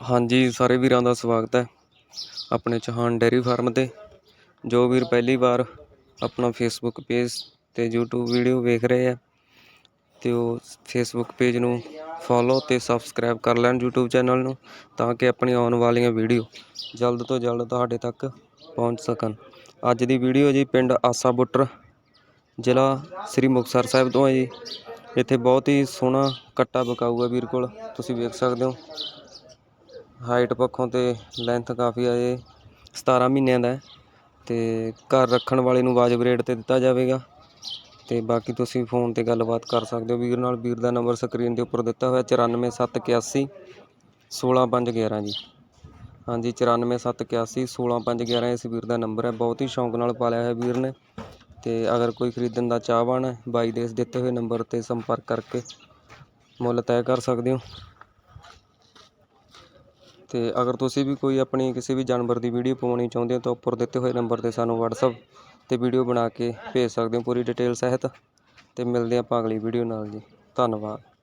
ਹਾਂਜੀ, ਸਾਰੇ ਵੀਰਾਂ ਦਾ ਸਵਾਗਤ ਹੈ ਆਪਣੇ ਚੌਹਾਨ ਡੇਅਰੀ ਫਾਰਮ ਤੇ। ਜੋ ਵੀਰ ਪਹਿਲੀ ਵਾਰ ਆਪਣਾ ਫੇਸਬੁੱਕ ਪੇਜ ਤੇ YouTube ਵੀਡੀਓ ਵੇਖ ਰਹੇ ਆ ਤੇ ਉਹ ਫੇਸਬੁੱਕ ਪੇਜ ਨੂੰ ਫੋਲੋ ਤੇ ਸਬਸਕ੍ਰਾਈਬ ਕਰ ਲੈਣ YouTube ਚੈਨਲ ਨੂੰ, ਤਾਂ ਕਿ ਆਪਣੀ ਆਉਣ ਵਾਲੀਆਂ ਵੀਡੀਓ ਜਲਦ ਤੋਂ ਜਲਦ ਤੁਹਾਡੇ ਤੱਕ ਪਹੁੰਚ ਸਕਣ। ਅੱਜ ਦੀ ਵੀਡੀਓ ਜੀ ਪਿੰਡ ਆਸਾ ਬੁੱਟਰ, ਜ਼ਿਲ੍ਹਾ ਸ੍ਰੀ ਮੁਕਤਸਰ ਸਾਹਿਬ ਤੋਂ ਹੈ ਜੀ। ਇੱਥੇ ਬਹੁਤ ਹੀ ਸੋਹਣਾ ਕੱਟਾ ਬਕਾਊ ਹੈ ਵੀਰ ਕੋਲ, ਤੁਸੀਂ ਵੇਖ ਸਕਦੇ ਹੋ। ਹਾਈਟ ਪੱਖੋਂ ਤੇ ਲੈਂਥ ਕਾਫੀ ਆ ਇਹ 17 ਮਹੀਨਿਆਂ ਦਾ ਹੈ ਤੇ ਘਰ ਰੱਖਣ ਵਾਲੇ ਨੂੰ ਵਾਜਬ ਰੇਟ ਤੇ ਦਿੱਤਾ ਜਾਵੇਗਾ। ਤੇ ਬਾਕੀ ਤੁਸੀਂ ਫੋਨ ਤੇ ਗੱਲਬਾਤ ਕਰ ਸਕਦੇ ਹੋ। ਵੀਰ ਨਾਲ ਵੀਰ ਦਾ ਨੰਬਰ ਸਕਰੀਨ ਦੇ ਉੱਪਰ ਦਿੱਤਾ ਹੋਇਆ 94781 16511 ਜੀ। ਹਾਂਜੀ 94781 16511 ਇਸ ਵੀਰ ਦਾ ਨੰਬਰ ਹੈ। ਬਹੁਤ ਹੀ ਸ਼ੌਂਕ ਨਾਲ ਪਾਲਿਆ ਹੋਇਆ ਵੀਰ ਨੇ। ਤੇ ਅਗਰ ਕੋਈ ਖਰੀਦਣ ਦਾ ਚਾਹਵਾਨ ਹੈ, ਬਾਈ ਦੇ ਇਸ ਦਿੱਤੇ ਹੋਏ ਨੰਬਰ ਤੇ ਸੰਪਰਕ ਕਰਕੇ ਮੁੱਲ ਤੈਅ ਕਰ ਸਕਦੇ ਹੋ। ਅਤੇ ਅਗਰ ਤੁਸੀਂ ਵੀ ਕੋਈ ਆਪਣੀ ਕਿਸੇ ਵੀ ਜਾਨਵਰ ਦੀ ਵੀਡੀਓ ਪਾਉਣੀ ਚਾਹੁੰਦੇ ਹੋ ਤਾਂ ਉੱਪਰ ਦਿੱਤੇ ਹੋਏ ਨੰਬਰ ਤੇ ਸਾਨੂੰ ਵਟਸਐਪ ਤੇ ਵੀਡੀਓ ਬਣਾ ਕੇ ਭੇਜ ਸਕਦੇ ਹੋ ਪੂਰੀ ਡਿਟੇਲ ਸਹਿਤ ਅਤੇ ਮਿਲਦੇ ਹਾਂ ਆਪਾਂ ਅਗਲੀ ਵੀਡੀਓ ਨਾਲ ਜੀ। ਧੰਨਵਾਦ।